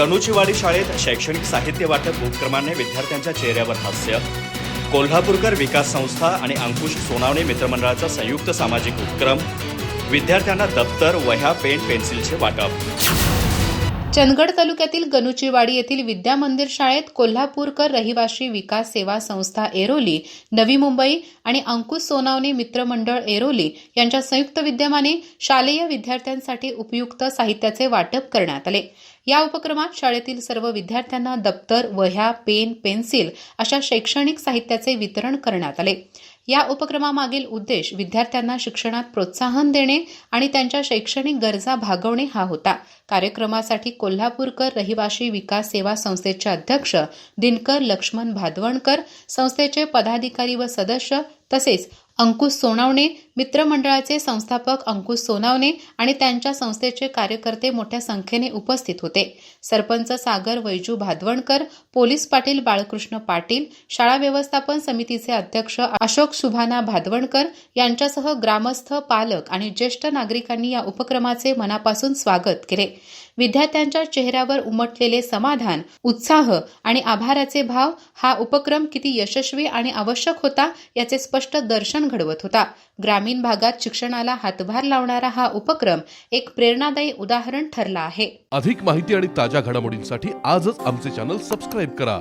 गणूचीवाडी शाळेत शैक्षणिक साहित्य वाटप उपक्रमाने विद्यार्थ्यांच्या चेहऱ्यावर हास्य. कोल्हापूरकर विकास संस्था आणि अंकुश सोनावणे मित्रमंडळाचा संयुक्त सामाजिक उपक्रम. विद्यार्थ्यांना दप्तर वह्या पेन पेन्सिलचे वाटप. चंदगड तालुक्यातील गनुचीवाडी येथील विद्या मंदिर शाळेत कोल्हापूरकर रहिवासी विकास सेवा संस्था एरोली नवी मुंबई आणि अंकुश सोनावणे मित्रमंडळ एरोली यांच्या संयुक्त विद्यमाने शालेय विद्यार्थ्यांसाठी उपयुक्त साहित्याचे वाटप करण्यात आले. या उपक्रमात शाळेतील सर्व विद्यार्थ्यांना दप्तर वह्या पेन पेन्सिल अशा शैक्षणिक साहित्याचे वितरण करण्यात आले. या उपक्रमामागील उद्देश विद्यार्थ्यांना शिक्षणात प्रोत्साहन देणे आणि त्यांच्या शैक्षणिक गरजा भागवणे हा होता. कार्यक्रमासाठी कोल्हापूरकर रहिवासी विकास सेवा संस्थेचे अध्यक्ष दिनकर लक्ष्मण भादवणकर संस्थेचे पदाधिकारी व सदस्य तसेच अंकुश सोनावणे मित्रमंडळाचे संस्थापक अंकुश सोनावणे आणि त्यांच्या संस्थेचे कार्यकर्ते मोठ्या संख्येने उपस्थित होते. सरपंच सागर वैजू भादवणकर पोलीस पाटील बाळकृष्ण पाटील शाळा व्यवस्थापन समितीचे अध्यक्ष अशोक सुभाना भादवणकर यांच्यासह ग्रामस्थ पालक आणि ज्येष्ठ नागरिकांनी या उपक्रमाचे मनापासून स्वागत केले. विद्यार्थ्यांच्या चेहऱ्यावर उमटलेले समाधान उत्साह आणि आभाराचे भाव हा उपक्रम किती यशस्वी आणि आवश्यक होता याचे स्पष्ट दर्शन घडवत होता. ग्रामीण भागात शिक्षणाला हातभार लावणारा हा उपक्रम एक प्रेरणादायी उदाहरण ठरला आहे. अधिक माहिती आणि ताज्या घडामोडींसाठी आजच आमचे चॅनल सबस्क्राईब करा.